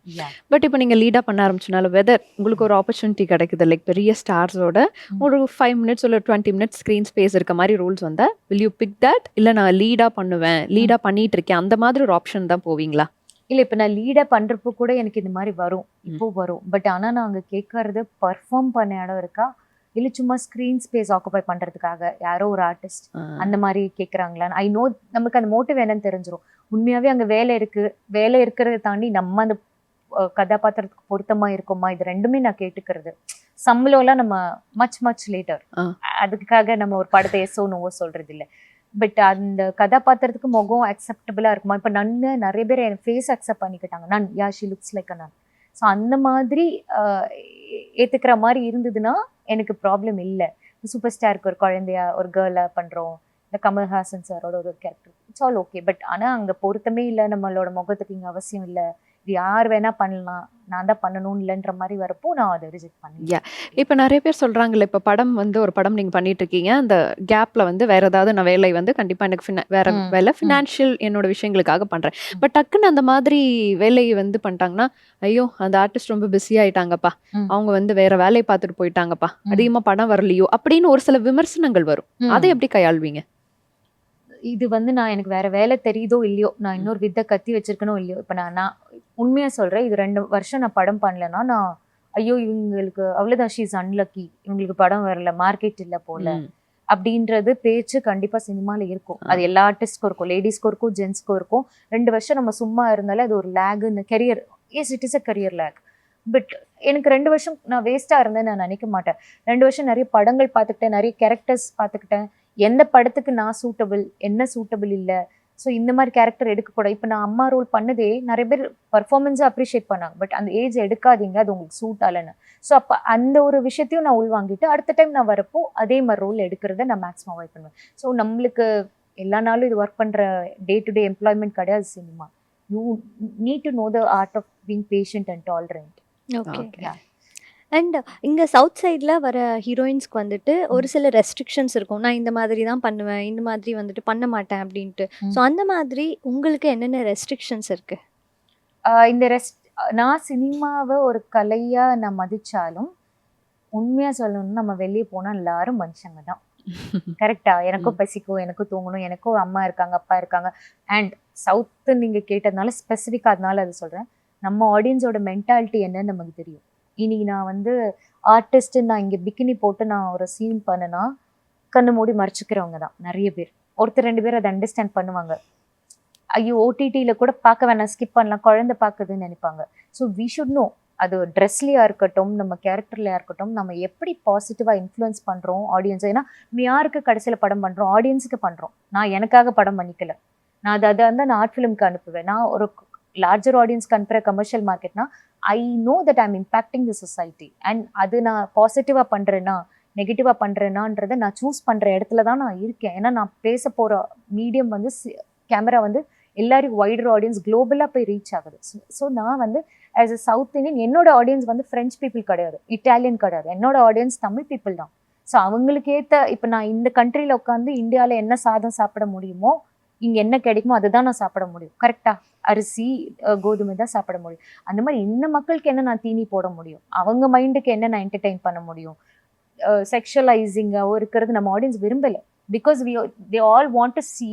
பட் இப்போ நீங்க லீடா பண்ண ஆரம்பிச்சனால வெதர் உங்களுக்கு ஒரு ஆப்பர்ச்சுனிட்டி கிடைக்குது. லைக் பெரிய ஸ்டார்ஸோட ம். ஒரு ஃபைவ் மினிட்ஸ் இல்லை டுவெண்ட்டி மினிட்ஸ் ஸ்க்ரீன் ஸ்பேஸ் இருக்க மாதிரி ரூல்ஸ் வந்தா வில் யூ பிக் தட் இல்லை நான் லீடா பண்ணுவேன். லீடா பண்ணிட்டு இருக்கேன் அந்த மாதிரி ஒரு ஆப்ஷன் தான் போவீங்களா? இல்ல இப்ப நான் லீடா பண்றப்போ கூட எனக்கு இந்த மாதிரி வரும். இப்போ வரும். பட் ஆனா நான் அங்க கேட்கறது பர்ஃபார்ம் பண்ண இடம் இருக்கா? இல்ல சும்மா ஸ்கிரீன் ஸ்பேஸ் ஆக்குபை பண்றதுக்காக யாரோ ஒரு ஆர்டிஸ்ட் அந்த மாதிரி கேக்குறாங்களா ஐ நோ நமக்கு அந்த மோட்டிவ் என்னன்னு தெரிஞ்சிரும். உண்மையாவே அங்க வேலை இருக்கு. வேலை இருக்கிறத தாண்டி நம்ம அந்த கதாபாத்திரத்துக்கு பொருத்தமா இருக்குமா? இது ரெண்டுமே நான் கேட்டுக்கிறது. சம்பளம்லாம் நம்ம மச் மச் லேட்டர். அதுக்காக நம்ம ஒரு படத்தை எஸ்ஓ நோவோ சொல்றது இல்ல பட் அந்த கதாபாத்திரத்துக்கு முகம் அக்செப்டபுளாக இருக்குமா? இப்போ நன்னு நிறைய பேர் என் ஃபேஸ் அக்செப்ட் பண்ணிக்கிட்டாங்க. நான் யா ஷி லுக்ஸ் லைக் நான் ஸோ அந்த மாதிரி ஏற்றுக்கிற மாதிரி இருந்ததுன்னா எனக்கு ப்ராப்ளம் இல்லை. சூப்பர் ஸ்டாருக்கு ஒரு குழந்தையா ஒரு கேர்ளாக பண்ணுறோம் இந்த கமல்ஹாசன் சாரோட ஒரு character it's all okay but ஆனால் அங்கே பொருத்தமே இல்லை. நம்மளோட முகத்துக்கு இங்கே அவசியம் இல்லை. யார் வேணா பண்ணலாம். நான் தான் பண்ணணும் இல்லைன்ற மாதிரி வரப்போ நான் அதை ரிஜெக்ட் பண்ணேன். இப்போ நிறைய பேர் சொல்றாங்கல்ல இப்போ படம் வந்து ஒரு படம் நீங்க பண்ணிட்டு இருக்கீங்க. அந்த கேப்ல வந்து வேற ஏதாவது நான் வேலை வந்து கண்டிப்பா எனக்கு finan- வேற வேலை. ஃபினான்ஷியல் என்னோட விஷயங்களுக்காக பண்றேன். பட் டக்குன்னு அந்த மாதிரி வேலையை வந்து பண்ணிட்டாங்கன்னா ஐயோ அந்த ஆர்டிஸ்ட் ரொம்ப பிஸி ஆயிட்டாங்கப்பா. அவங்க வந்து வேற வேலையை பார்த்துட்டு போயிட்டாங்கப்பா. ம். அதிகமா படம் வரலையோ அப்படின்னு ஒரு சில விமர்சனங்கள் வரும். அதை எப்படி கையாள்வீங்க? இது வந்து நான் எனக்கு வேற வேலை தெரியுதோ இல்லையோ நான் இன்னொரு வித்தை கத்தி வச்சிருக்கனோ இல்லையோ இப்போ நான் நான் உண்மையா சொல்றேன் இது ரெண்டு வருஷம் நான் படம் பண்ணலன்னா நான் ஐயோ இவங்களுக்கு அவ்வளவுதான் ஷீஸ் அன்லக்கி இவங்களுக்கு படம் வரல மார்க்கெட் இல்ல போல. அப்படின்றது பேச்சு கண்டிப்பா சினிமால இருக்கும். அது எல்லா ஆர்டிஸ்ட்க்கும் இருக்கும் லேடிஸ்க்கும் இருக்கும் ஜென்ஸ்க்கும் இருக்கும். ரெண்டு வருஷம் நம்ம சும்மா இருந்தாலே அது ஒரு லேக் இந்த career as it is a career lag but எனக்கு ரெண்டு வருஷம் நான் வேஸ்டா இருந்தேன்னு நான் நினைக்க மாட்டேன். ரெண்டு வருஷம் நிறைய படங்கள் பார்த்துக்கிட்டேன் நிறைய கேரக்டர்ஸ் பார்த்துக்கிட்டேன். எந்த படத்துக்கு நான் சூட்டபிள் என்ன சூட்டபிள் இல்லை. ஸோ இந்த மாதிரி கேரக்டர் எடுக்கக்கூடாது இப்போ நான் அம்மா ரோல் பண்ணதே நிறைய பேர் பர்ஃபார்மன்ஸை அப்ரிஷியேட் பண்ணாங்க. பட் அந்த ஏஜ் எடுக்காதீங்க அது உங்களுக்கு சூட் ஆகலைன்னு. ஸோ அப்போ அந்த ஒரு விஷயத்தையும் நான் உள்வாங்கிட்டு அடுத்த டைம் நான் வரப்போ அதே மாதிரி ரோல் எடுக்கிறத நான் மேக்ஸிமம் அவாய்ட் பண்ணுவேன். ஸோ நம்மளுக்கு எல்லா நாளும் இது ஒர்க் பண்ணுற டே டு டே எம்ப்ளாய்மெண்ட் கிடையாது cinema you need to know the art of being patient and tolerant okay Okay. And இங்க சவுத் சைடில் வர ஹீரோயின்ஸ்க்கு வந்துட்டு ஒரு சில ரெஸ்ட்ரிக்ஷன்ஸ் இருக்கும். நான் இந்த மாதிரி தான் பண்ணுவேன் இந்த மாதிரி வந்துட்டு பண்ண மாட்டேன் அப்படின்ட்டு. ஸோ அந்த மாதிரி உங்களுக்கு என்னென்ன ரெஸ்ட்ரிக்ஷன்ஸ் இருக்கு? இந்த ரெஸ்ட் நான் சினிமாவை ஒரு கலையா நான் மதிச்சாலும் உண்மையா சொல்லணும்னா நம்ம வெளியே போனா எல்லாரும் மனுஷங்க தான். கரெக்டா எனக்கும் பசிக்கும் எனக்கும் தூங்கணும் எனக்கும் அம்மா இருக்காங்க அப்பா இருக்காங்க. அண்ட் சவுத்து நீங்க கேட்டதுனால ஸ்பெசிஃபிக் அதனால அது சொல்றேன். நம்ம ஆடியன்ஸோட மென்டாலிட்டி என்னன்னு நமக்கு தெரியும். இனி நான் வந்து ஆர்டிஸ்ட் நான் இங்கே பிக்கினி போட்டு நான் ஒரு சீன் பண்ணனா கண்ணு மூடி மறைச்சிக்கிறவங்க தான் நிறைய பேர். ஒருத்தர் ரெண்டு பேர் அதை அண்டர்ஸ்டாண்ட் பண்ணுவாங்க. ஐயோ ஓடிடியில் கூட பார்க்க வேணாம் ஸ்கிப் பண்ணலாம் குழந்தை பார்க்குதுன்னு நினைப்பாங்க. ஸோ வி ஷுட் நோ அது ட்ரெஸ்லையாக இருக்கட்டும் நம்ம கேரக்டர்லையாக இருக்கட்டும் நம்ம எப்படி பாசிட்டிவாக இன்ஃப்ளூயன்ஸ் பண்ணுறோம் ஆடியன்ஸ் ஏன்னா நம்ம யாருக்கு கடைசியில் படம் பண்ணுறோம் ஆடியன்ஸுக்கு பண்ணுறோம் நான் எனக்காக படம் பண்ணிக்கல. நான் அதை அதை வந்து நான் ஆர்ட் ஃபிலிம்க்கு அனுப்புவேன். நான் ஒரு லார்ஜர் ஆடியன்ஸ்க்கு அனுப்புற commercial மார்க்கெட்னா I know that I'm impacting the society and அது நான் பாசிட்டிவாக பண்ணுறேன்னா நெகட்டிவாக பண்றேனான்றதை நான் சூஸ் பண்ணுற இடத்துல தான் நான் இருக்கேன். ஏன்னா நான் பேச போகிற மீடியம் வந்து கேமரா வந்து எல்லாரும் வைடர் ஆடியன்ஸ் குளோபலாக போய் ரீச் ஆகுது. ஸோ நான் வந்து ஆஸ் அ சவுத் இந்தியன் என்னோட ஆடியன்ஸ் வந்து ஃப்ரெஞ்ச் பீப்புள் கிடையாது. இட்டாலியன் கிடையாது. என்னோட ஆடியன்ஸ் தமிழ் பீப்புள் தான். ஸோ அவங்களுக்கு ஏற்ற இப்போ நான் இந்த கண்ட்ரியில் உட்காந்து இந்தியாவில் என்ன சாதம் சாப்பிட முடியுமோ இங்கே என்ன கிடைக்குமோ அதை தான் நான் சாப்பிட முடியும். கரெக்டாக அரிசி கோதுமை தான் சாப்பிட முடியும். அந்த மாதிரி இந்த மக்களுக்கு என்ன நான் தீனி போட முடியும்? அவங்க மைண்டுக்கு என்ன நான் என்டர்டெயின் பண்ண முடியும்? செக்ஷுவலைசிங்காகவும் இருக்கிறது நம்ம ஆடியன்ஸ் விரும்பலை. Because we they all want to see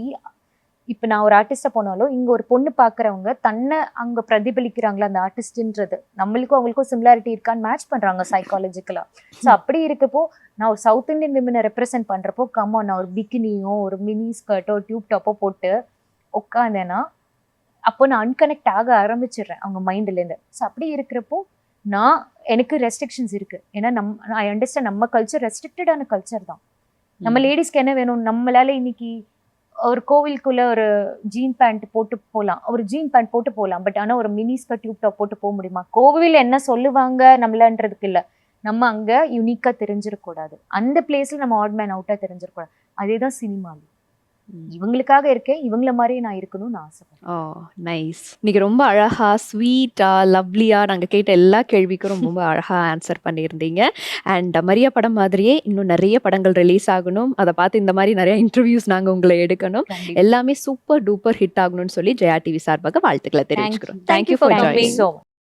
இப்போ நான் ஒரு ஆர்டிஸ்டா போனாலும் இங்க ஒரு பொண்ணு பார்க்குறவங்க தன்னை அங்க பிரதிபலிக்கிறாங்களா அந்த ஆர்டிஸ்ட்ன்றது நம்மளுக்கும் அவங்களுக்கும் சிமிலாரிட்டி இருக்கான்னு மேட்ச் பண்றாங்க சைக்காலஜிக்கலா ஸோ அப்படி இருக்கப்போ நான் ஒரு சவுத் இந்தியன் விமனை ரெப்ரசென்ட் பண்றப்போ கம்மோ நான் ஒரு பிகினியோ ஒரு மினி ஸ்கர்ட்டோ டியூப் டாப்போ போட்டு உட்காந்தேன்னா அப்போ நான் அன்கனெக்ட் ஆக ஆரம்பிச்சிடுறேன் அவங்க மைண்ட்லேருந்து ஸோ அப்படி இருக்கிறப்போ நான் எனக்கு ரெஸ்ட்ரிக்ஷன்ஸ் இருக்கு. ஏன்னா நம் ஐ அண்டர்ஸ்டாண்ட் நம்ம கல்ச்சர் ரெஸ்ட்ரிக்டடான கல்ச்சர் தான். நம்ம லேடிஸ்க்கு என்ன வேணும்? நம்மளால இன்னைக்கு ஒரு கோவிலுக்குள்ள ஒரு ஜீன் பேண்ட் போட்டு போகலாம் ஒரு ஜீன் பேண்ட் போட்டு போகலாம் பட் ஆனால் ஒரு மினி ஸ்கர்ட் டியூப் டாப் போட்டு போக முடியுமா? கோவில் என்ன சொல்லுவாங்க நம்மளன்றதுக்கு இல்லை. நம்ம அங்கே யூனிக்காக தெரிஞ்சிடக்கூடாது அந்த பிளேஸில் நம்ம ஆட் மேன் அவுட்டா தெரிஞ்சிடக்கூடாது அதே தான் சினிமாவில் இவங்களுக்காக இருக்கேன். இவங்கள மாதிரி நான் இருக்கணும்னு ஆசைப்படுறேன். Oh nice. இன்னைக்கு ரொம்ப அழகா ஸ்வீட்டா லவ்லியா நாங்க கேட்ட எல்லா கேள்விக்கும் ரொம்ப அழகா ஆன்சர் பண்ணியிருந்தீங்க. அண்ட் மரியா படம் மாதிரியே இன்னும் நிறைய படங்கள் ரிலீஸ் ஆகணும். அதை பார்த்து இந்த மாதிரி நிறைய இன்டர்வியூஸ் நாங்க உங்களை எடுக்கணும். எல்லாமே சூப்பர் டூப்பர் ஹிட் ஆகணும்னு சொல்லி ஜெயா டிவி சார்பாக வாழ்த்துக்களை தெரிவிச்சுக்கிறோம். Thank you for coming.